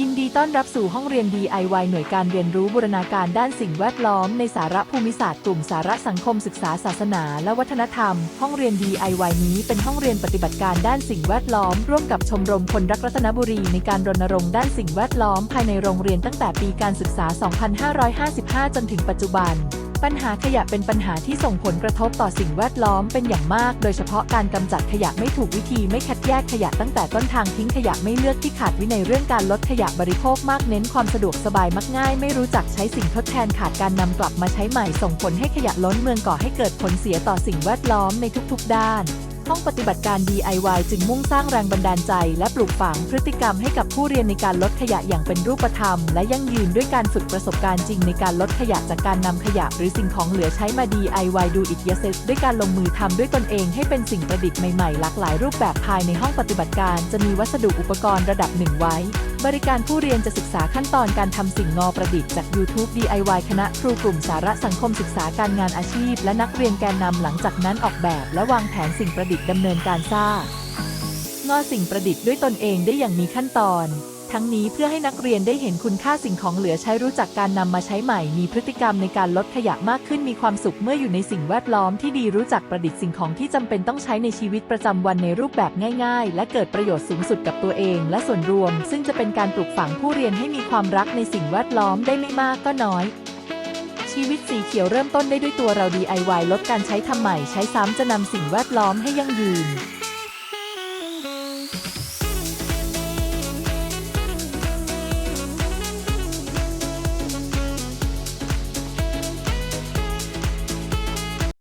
ยินดีต้อนรับสู่ห้องเรียน DIY หน่วยการเรียนรู้บูรณาการด้านสิ่งแวดล้อมในสาระภูมิศาสตร์กลุ่มสาระสังคมศึกษาศาสนาและวัฒนธรรม ห้องเรียน DIY นี้เป็นห้องเรียนปฏิบัติการด้านสิ่งแวดล้อม ร่วมกับชมรมคนรักรัตนบุรีในการรณรงค์ด้านสิ่งแวดล้อม ภายในโรงเรียนตั้งแต่ปีการศึกษา 2555 จนถึงปัจจุบัน ปัญหาขยะเป็นปัญหาที่ส่งผลกระทบต่อสิ่งแวดล้อมเป็นอย่างมาก โดยเฉพาะการกำจัดขยะไม่ถูกวิธีไม่คัดแยกขยะตั้งแต่ต้นทางทิ้งขยะไม่เลือกที่ขาดวินัยเรื่องการลดขยะบริโภคมากเน้นความสะดวกสบายมักง่าย ไม่รู้จักใช้สิ่งทดแทนขาดการนำกลับมาใช้ใหม่ส่งผลให้ขยะล้นเมืองก่อให้เกิดผลเสียต่อสิ่งแวดล้อมในทุกๆด้าน ห้องปฏิบัติการ DIY จึงมุ่งสร้างแรงบันดาลใจ และปลูกฝังพฤติกรรมให้กับผู้เรียนในการลดขยะอย่างเป็นรูปธรรม และยั่งยืนด้วยการฝึกประสบการณ์จริงในการลดขยะจากการนำขยะ หรือสิ่งของเหลือใช้มา DIY do it yourself ด้วยการลงมือทำด้วยตนเองให้เป็นสิ่งประดิษฐ์ใหม่ๆหลากหลายรูปแบบภายในห้องปฏิบัติการ จะมีวัสดุอุปกรณ์ระดับหนึ่งไว้ บริการผู้เรียนจะศึกษาขั้นตอนการทำสิ่งงอประดิษฐ์จาก YouTube DIY คณะครูกลุ่มสาระสังคมศึกษาการงานอาชีพ และนักเรียนแกนนำหลังจากนั้นออกแบบ และวางแผนสิ่งประดิษฐ์ดำเนินการสร้างงอสิ่งประดิษฐ์ด้วยตนเองได้อย่างมีขั้นตอน ทั้งนี้เพื่อให้นักเรียนได้เห็นคุณค่าสิ่งของเหลือใช้รู้จักการนำมาใช้ใหม่ มีพฤติกรรมในการลดขยะมากขึ้นมีความสุขเมื่ออยู่ในสิ่งแวดล้อมที่ดีรู้จักประดิษฐ์สิ่งของที่จำเป็นต้องใช้ในชีวิตประจำวันในรูปแบบง่าย ๆ และเกิดประโยชน์สูงสุดกับตัวเอง และส่วนรวม ซึ่งจะเป็นการปลูกฝังผู้เรียนให้มีความรักในสิ่งแวดล้อมได้ไม่มากก็น้อยชีวิตสีเขียวเริ่มต้นได้ด้วยตัวเรา DIY ลดการใช้ทำใหม่ใช้ซ้ำจะนำสิ่งแวดล้อมให้ยั่งยืน